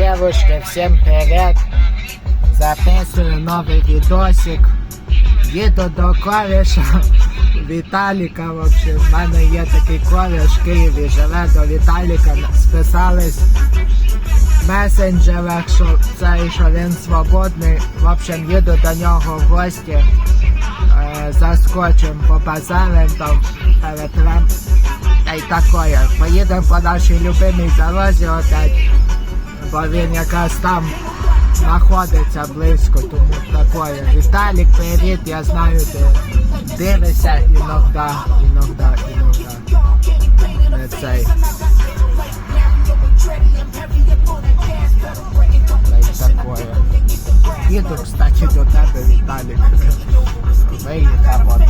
Девушки, всем привет! Записую новий відосик. Їду до коріша Віталіка, в общем, в мене є такий коріш в Києві, живе до Віталіка, списались в месенджерах, що цей, що він свободний. В общем, їду до нього в гості, е, заскочим по базарам, там перетрем. Та й такое. Поїдемо по нашій любимій дорозі опять, бо він якраз там знаходиться близько, тому такое. Віталік, привіт, я знаю, ти дивишся іногда, іногда, іногда. Не цей. Такое. Їду, кстати, до тебе, Віталік. Виїхав.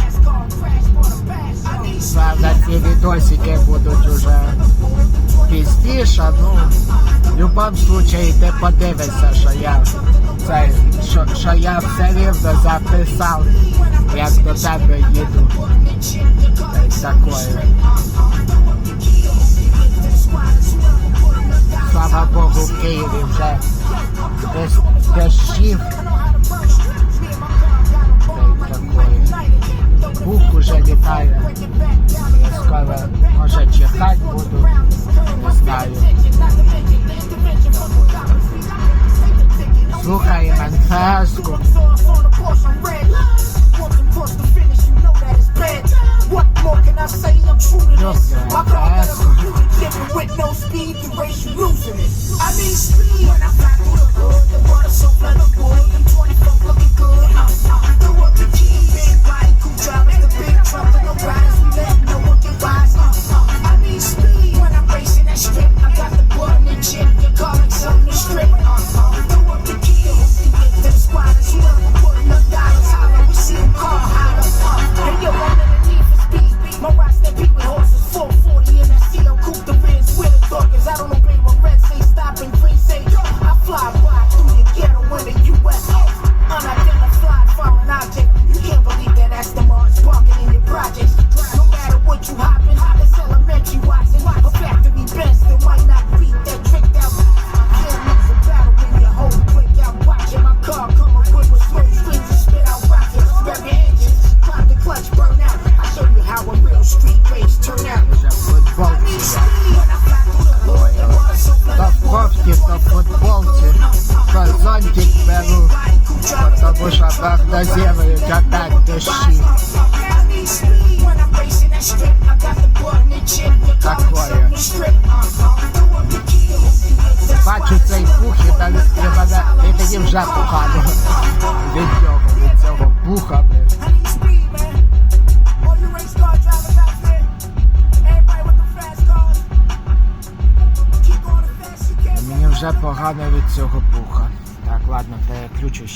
Правда, ці відосики будуть уже пізніше, ну, в будь-якому случаї ти подивишся, що я це, що, що я все рівно записав, як до тебе їду. Та й такое. Слава Богу, в Києві вже без дощів. possible. I'm true to this. My car got a computer with no speed, the race you losing it. I mean speed. Тому що прогнозують опять дощі. Такое. Бачу цей пух і та- мене і мені вже погано. Від цього пуха, блин. Мені вже погано від цього пуха. Так, ладно, переключусь.